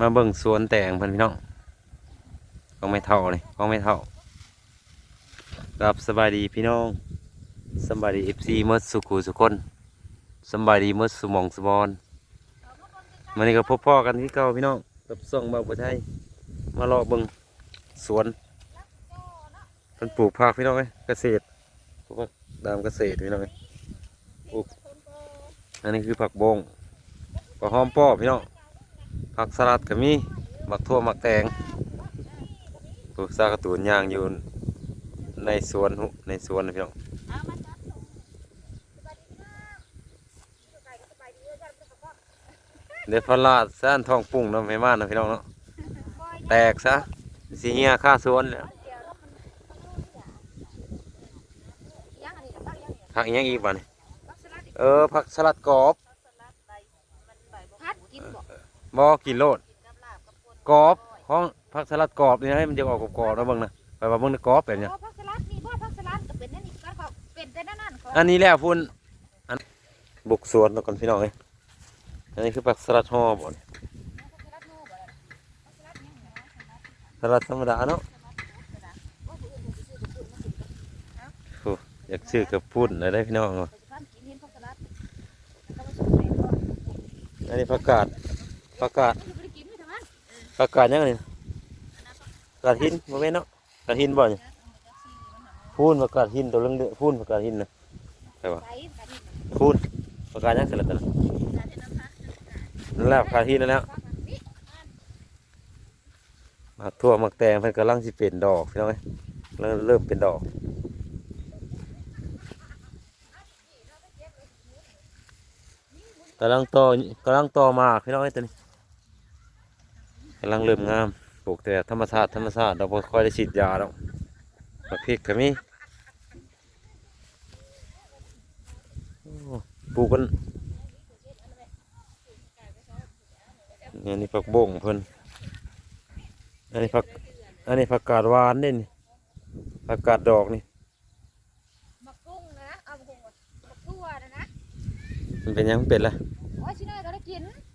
มาเบิ่งสวนแตงเพิ่นพี่น้องก็ไม่เท่าเลยก็ไม่เท่ากับสบายดีพี่น้องสบายดีเอฟซีเมื่อสุขุสุคนสบายดีเมื่อสมองสมบอนมันนี้ก็พบพ่อกันที่เก่าพี่น้องกับส่งเบาประไทยมาเลาะเบิ่งสวนเพิ่นปลูกผักพี่น้องเอ้ยเกษตรปลูกผักตามเกษตรพี่น้องเอ้ยปลูกอันนี้คือผักบงผักหอมป้อพี่น้อง ผักสลัดก็มีหมักทั่วหมักแตงปลูกซากระตูนยางอยู่ในสวนหุในสวนนะพี่น้องเดี๋ยวพลาดซ่านทองปุ้งนาะไม่มานะพี่น้องเนาะแตกซะสีเฮียค่าสวนแล้วผักยังอีกบ้านี่เออผักสลัดกรอบ บอกินโลดกรอบของผักสลัดกรอบนี่ให้มันจะออกกรอบๆนะเบิ่งนะไปว่าเบิ่งนะกรอบแบบเนี้ยบ่พักสลัดนี่บ่พักสลัดก็เป็นนั่นนี่ก็เขาเป็นแต่นั่นนั่นเขาอันนี้แหละพุ่นอันบุกสวนแล้วก่อนพี่น้องเอ้ยอันนี้คือผักสลัดห่อบ่เนี่ยสลัดธรรมดาเนาะโอ้อยากซื้อกับพุ่นเลยได้พี่น้องเนาะพันกินเห็นพักสลัดอันนี้ผักกาด ผักกาดไม่ได้กินไม่ทำมันผักาดยังไงนี่ผักาดหินบ่แม่นเนาะกกาดหินบ่เนี่ยพูนผักกาดหินตัวเรื่องเดือพูนผักกาดหินนะไปว่าใส่กันนี่พูนผักกาดยังสลัดกันนั่นแหละกกาดหินนั่นแล้วหมักทั่วหมักแตงเพิ่นกำลังสิเป็นดอกพี่น้องเอ้ยเริ่มเริ่มเป็นดอกกำลังต่อกำลังต่อมากพี่น้องเอ้ตัวนี้ กำลังเริ่มงามปลูกแต่ธรรมชาติธรรมชาติเราบ่ค่อยได้ฉีดยาแล้วหมักพริกก็มีโอ้ปลูกกันนี่นี่ผักบงเพิ่นอันนี้ผักอันนี้ผักกาดหวานนี่นี่ผักกาดดอกนี่มักกุ้งนะเอากุ้งมักทั่วนะนะมันเป็นหยังมันเป็นละโอ้ยชิน้อยก็ได้กินอะอืม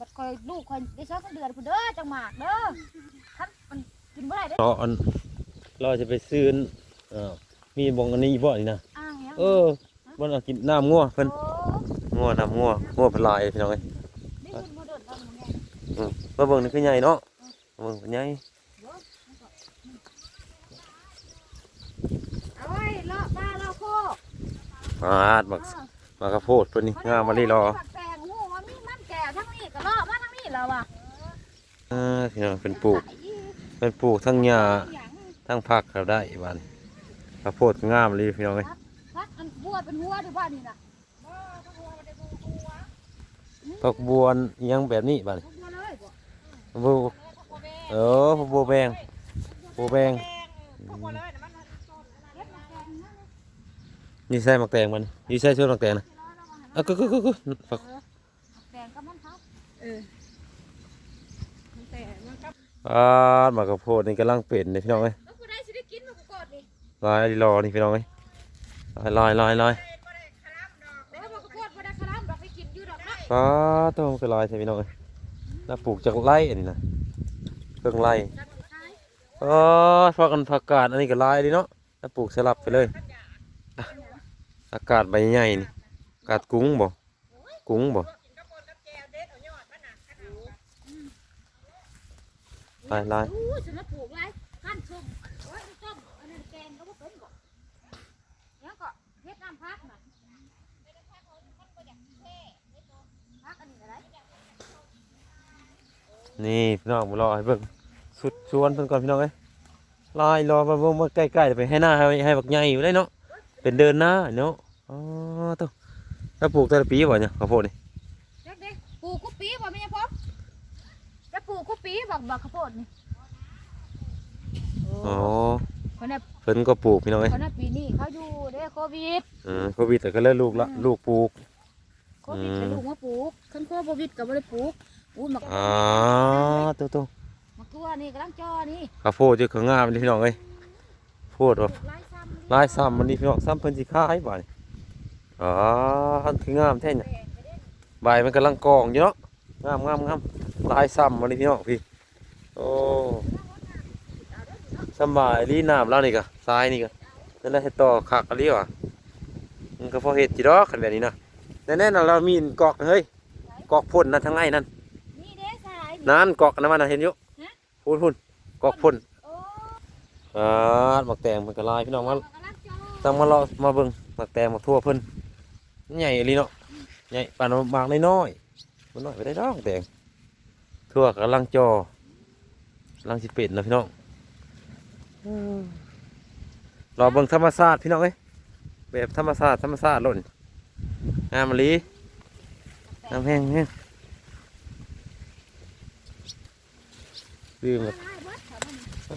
บัดคอยลูกคอยได้สองเดือนพุ่นเด้อจังหมากเด้อคันมันกินบ่ได้เด้อรออันเราจะไปซื้ออันอ้าวมีบองอันนี้บ่นี่นะอ้างยังเออมันเอากินน้ำงัวเพิ่นโอ้งัวน้ำงัวงัวเพนลายพี่น้องเอ้ยนี่คุณมาเดินทางนี้อืมมาเบิ่งนี่คือใหญ่เนาะมาเบิ่งเป็นใหญ่เอาไว้เลาะปลาเลาะโคอาดบักมากระโพดเพิ่นนี่งามมาลีรอผักแตงหูว่ามีมันแก่ทั้งนี้ก็เลาะ มาทั้งนี้แล้วว่ะอ่าพี่น้องเป็นปลูก เป็นปลูกทั้งหญ้าทั้งผักก็ได้บ้านกระโพดงามเลยพี่น้องเอ้ยพักอันบัวเป็นหัวที่บ้านนี่นะผักบัวอิหยังแบบนี้บ้านบัวเลยบ่บัวเออผักบัวแบงบัวแบงนี่ใส่หมักแตงมันนี่ใส่ช่วยหมักแตงนะอะก็ก็ก็ก็ฝักแตงก็มันครับอ่าหมากกระโพดนี่กำลังเป็นนี่พี่น้องเอ้ยแล้วกูได้สิได้กินมันกูกอดนี่ลายรอนี่พี่น้องเอ้ยลายลายลายลายเออมันกูกอดบ่ได้ขนาดดอกให้กินอยู่ดอกนะป้าตัวมันก็ลายใช่พี่น้องเอ้ยแล้วปลูกจากไร่อันนี้นะเครื่องไร่เออพอกันผักกาดอันนี้ก็ลายดีเนาะแล้วปลูกสลับไปเลยอะอากาศใบใหญ่นี่อากาศกุ้งบ่กุ้งบ่ลายลาย อู้ฉันมาปลูกไรขั้นส้มโอ้ยส้มอันนั้นแกงก็บ่เป็ นบ่แล้วก็เฮ็ดน้ำพักน่ะพักอันนี้ก็ได้นี่พี่น้องมารอให้เบิ่งสุดชวนเพิ่นก่อนพี่น้องเอ้ยลายรอมาเบิ่งมาใกล้ๆไปให้หน้าให้ให้บักใหญ่อยู่ได้เนาะเป็นเดินหน้าเนาะอ๋อตัวแล้วปลูกแต่ละปีบ่เนี่ยข้าวโพดนี่ เด็กเด็กปลูกกุ๊ปปีบ่แม่พ่อจะ ปลูกกุ๊ปปีบอกบอกข้าวโพดนี่อ๋อคนน่ะเพิ่นก็ปลูกพี่น้องเอ้ยคนน่ะปีนี้เขาอยู่เด้โควิดเออโควิดแต่ก็เลยลูกละลูกปลูกโควิดอืมจะลูกมาปลูกคันโควิดก็บ่ได้ปลูกอู้หมักอ๋อตัวตัวหมักทั่วนี่กำลังจอนี่ข้าวโพดอยู่ข้างงามนี่พี่น้องเอ้ยโพดว่าไล่ซ้ำลายซ้ำมันนี่พี่น้องซ้ำเพิ่นสิขายบ่นี่อ๋ออันคืองามแท้เนี่ยแดงไปเด้ใบมันกำลังกองอยู่เนาะแงามงามงาม ลายซ้ำมาเลยพี่น้องพี่ โอ้สำบายลีน้ำแล้วนี่กะทรายนี่กะนั่นแหละให้ต่อขักอะไรวะมันก็พอเห็ดจีดอกขันแบบนี้นะแน่ๆนะเรามีกอกนะเฮ้ยกอกพ่นนั่นทั้งไงนั่นนี่เด้สายนั่นกอกน้ำมันนะเห็นอยู่ฮะพูนพูนกอกพ่นโอ้อ่าหมักแตงมันก็ลายพี่น้องมากำลังจอตั้งมาเลาะมาเบิ่งหมักแตงหมักทั่วเพิ่นใหญ่ลีเนาะใหญ่ปานหมากน้อยๆมันน้อยไปได้ดอกแตง ทั่วกำลังจอกำลังสิเป็ดนะพี่น้องรอเบิ่งธรรมชาติพี่น้องเอ้ยแบบธรรมชาติธรรมชาติหล่นงามมะลีงามแห้งแห้งดื้อมา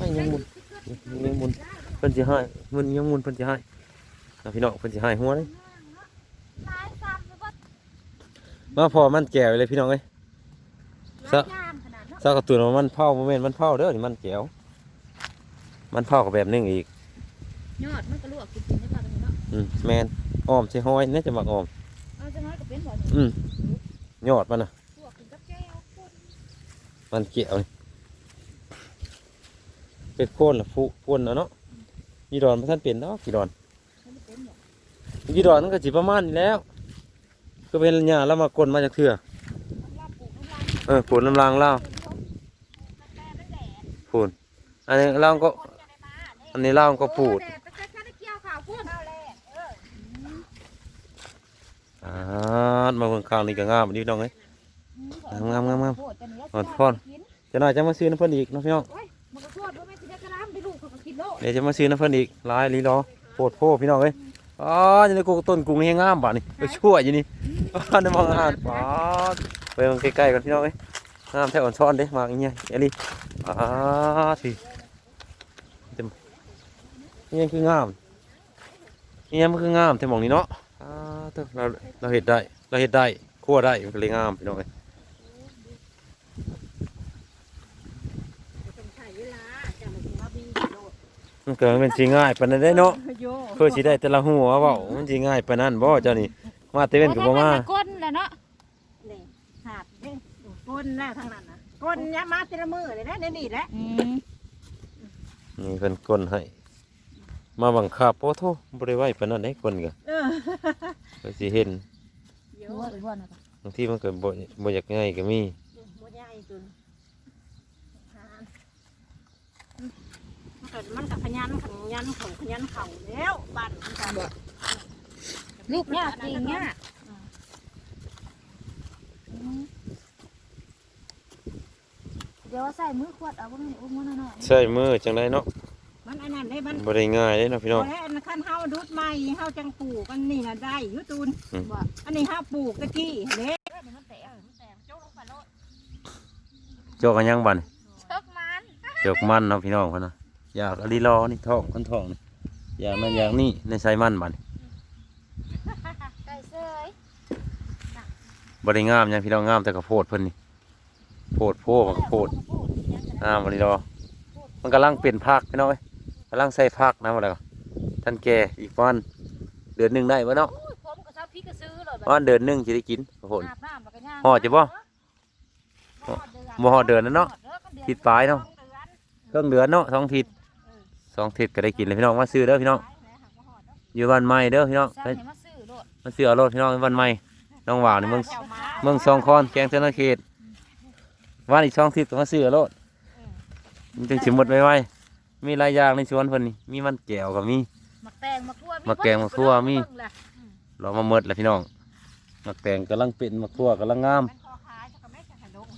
อ้ายยังมุนยังมุนเพิ่นสิให้มันยังมุนเพิ่นสิให้อะพี่น้องเพิ่นสิให้หัวเลยสายซ้ำไปบ่มาพอมันแก้วเลยพี่น้องเอ้ย หลายอย่างขนาดเนาะซากระตุนว่ามันเผาโมเมนต์มันเผาเด้อนี่มันแก้วมันเผากับแบบหนึงอีกยอดมันก็ลวกกินกินได้ปากกันเนาะอืมแมนอ้อมใช่ห้อยน่าจะหมักอ้อมเอาจังน้อยก็เป็นบ่อืมยอดมันนะลวกกินกับแก้วคนมันแก้วนี่เป็นโคนละฟุพ่นเอาเนาะยีดอนพระท่านเป็นเนาะยีดอนมันเป็นบ่ยีดอนมันก็จิประมาณนี้แล้ว ก็เป็นหญ้าแล้วมากลนมาจากเถื่อ ออปลูกน้ำลางเล่าปูนอันนี้เล่าก็ อันนี้เล่าก็ปูดอ่ามาเบิ่งข้างนี้ก็งามดีน้องเอ้ยงามงามงามหออ่อนสิฟ้อนจะน่าจะมาซื้อน้ำเพิ่นอีกเนาะพี่น้องเดี๋ยวจะมาซื้อน้ำเพิ่นอีกลายลีรอโพดโพพี่น้องเอ้ยอ๋อจะได้กูต้นกุ้งให้งามบ่านี่ไปช่วยอยู่นี่อ๋อได้มองอาหารป๋า ไปมองใกล้ๆกันพี่น้องเอ้ยงามแท้อ่อนช้อนเด้มาอีเงี้ยเอลี่อ๋อสิเต็มนี่คืองามนี่มันคืองามแต่หมองนี้เนาะอ่าเด้อเราเราเห็ดได้เราเห็ดได้คั่วได้มันก็เลยงามพี่น้องเอ้ยต้องใช้เวลาจะมาสิมาบีโลดมันเกิดเป็นสิง่ายปานนั้นได้เนาะโยเพื่อสิได้แต่ละหัวเว้ามันสิง่ายปานนั้นบ่เจ้านี่มาเตเว่นก็บ่มา ก้นแหละเนาะ นี่หาบนี่ ก้นแล้วทางนั้นนะก้นยามาแต่ละมือเลยนะเดี๋ยวนี้แหละอืมนี่เพิ่นกลให้ มาบังคับโอ้โทบ่ได้ไหวปานนั้นได้คนก็เออก็สิเห็นเดี๋ยดูวว่าอีกว่านะบางทีมันก็บ่บ่อยากง่ายก็มีบ่ใหญ่จนหามันก็มันกับขยันขยันเขาขยันเขาแล้วบ้านมันก็ลูกเนี่ยจริงเนี่ย เดี๋ยวว่าใส่มือขวดเอาพวกนี้อุ้มมันหน่อยใช้มือจังไดเนาะมันอันนั้นได้มันบ่ได้ง่ายเด้เนาะพี่น้อง บ่ได้อันคันเฮาดุดไม้เฮาจังปลูกกันนี่น่ะได้อยู่ตูนบ่อันนี้เฮาปลูกตะกี้เด้มันแตกมันแตกโจ๊กลงไปโลดจกกันยังบัดนี่เชิกมันจกมันเนาะพี่น้องเพิ่นน่ะอยากอลีรอนี่ท้องคนท้องนี่อยากนั่นอยากนี่ในใส่มันบัดนี่ไก่เสยบ่ได้งามหยังพี่น้องงามแต่ก็โพดเพิ่นนี่ โพดโพมันก็โพดงามอลีรอมันกำลังเปลี่ยนภาคพี่น้องเอ้ยกำลังใส่ภาคนะบ่แล้วท่านแก่อีกประมาณเดือนหนึงได้บ่เนาะอุ้ยผมก็ชอบพริกกระซื้อเลยประมาณเดือนหนึงสิได้กินโอ้โหอาบน้ำแล้วก็ย่างห่อจะบ่บ่ฮอดเดือนแล้วเนาะทิศปลายเนาะเครื่องเดือนเนาะสองทิศสองทิศก็ได้กินเลยพี่น้องมาซื้อเด้อพี่น้องอยู่บ้านใหม่เด้อพี่น้องสั่งให้มาซื้อโลดมาซื้อเอารถพี่น้องบ้านใหม่น้องหวาวนี่เมืองเมืองสองคอนแกงเทนเขต ว่านอีกสองทิศก็มาซื้อเอารถมันจึงสิหมดไวๆมีหลายอย่างในสวนเพิ่นนี่มีมันแก้วก็มีหมักแตงหมักทั่วหมักแตงหมักทั่วมีเบิ่งล่ะเรามาเมดแล้วพี่น้องมักแตงกำลังเป็นมักทั่วกำลังงามมันคอขายจะก็ไม่ใช่ขนม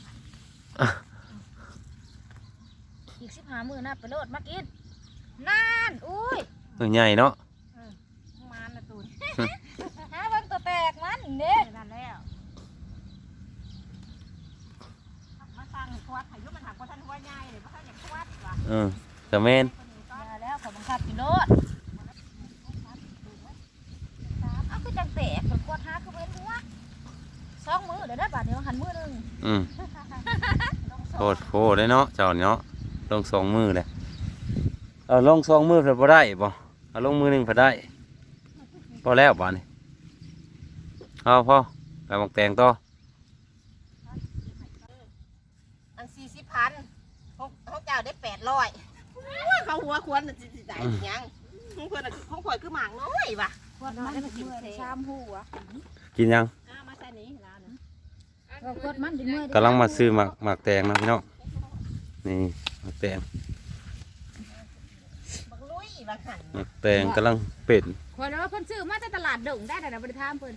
อีกสิบห้ามื้อนะไปโลดมากินนั่นอุ้ยเออใหญ่เนาะมาละตูนหาเบิ่งตัวแตกมันเด้ นั่นแล้วมาสั่งควัดอายุมันหักว่าท่านหัวใหญ่เลยเพราะท่านอยากค วัดว่ะเออแต่แม่นมาแล้วขอบังคับกินโลดเอาคือจังแตกเพิ่นกวดหาคือเว้นหัวสองมื้อเดี๋ยวได้บาทเดียวหันมื้อหนึงอืมโคตรโคตรเลยเนาะเจ้าเนาะลงสองมือเลยเอาลงสองมือเพื่อบ่ได้บ่เอาลงมือหนึ่งเพื่อได้พอแล้วบ่นี่เอาพอไปหมักแตงต่อ ร้อยเขาหัวควรน่ะสิสิได้อีหยังของเพิ่นน่ะของข่อยคือหมากน้อยว่ะขวดมันเมื่อยชามหัวกินยังอ้ามาใส่นี้ร้านน่ะก็ขวดมันเป็นเมื่อยกำลังมาซื้อหมักหมักแตงนะพี่น้องนี่หมักแตงบักลุยบักหันหมักแตงกำลังเป็ดขวดแล้วเพิ่นซื้อมาจากตลาดดงได้แต่นะบริทามเพิ่น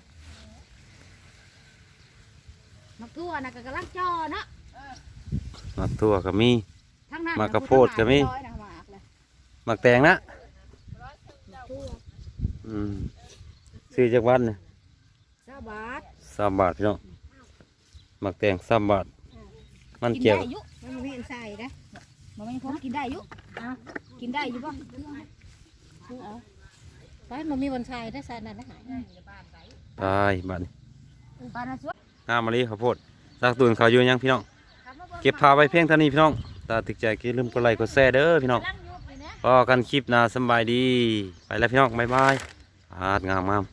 มักทั่วนะก็กำลังจอเนาะหมักทั่วก็มีทั้งนั้น มากระโพดก็มีร้อยนะหมากเลยหมักแตงนะมักทั่วอืมซื้อจากวันเนี่ยเจ้าบาทสามบาทพี่น้องหมักแตงสามบาท มันกินเกี่ยวได้อยุมันมีอันใส่นะบ่แม่นผมกินได้อยุกินได้อยู่ป่ะไปมันมีวันใส่ได้ใส่นั่นนะหายตายบาทนี้ปลาหน้าสวยงามมะลิข้าวโพดสักตูนเขาอยู่ยังพี่น้อง เก็บพาไว้เพียงเท่านี้พี่น้อง ตาติดใจก็อย่าลืมกดไลค์กดแชร์เด้อพี่น้องกำลังยุบเลยนะพอกันคลิปหน้าสำบายดี ไปแล้วพี่น้องบ๊ายบายอาดงามงาม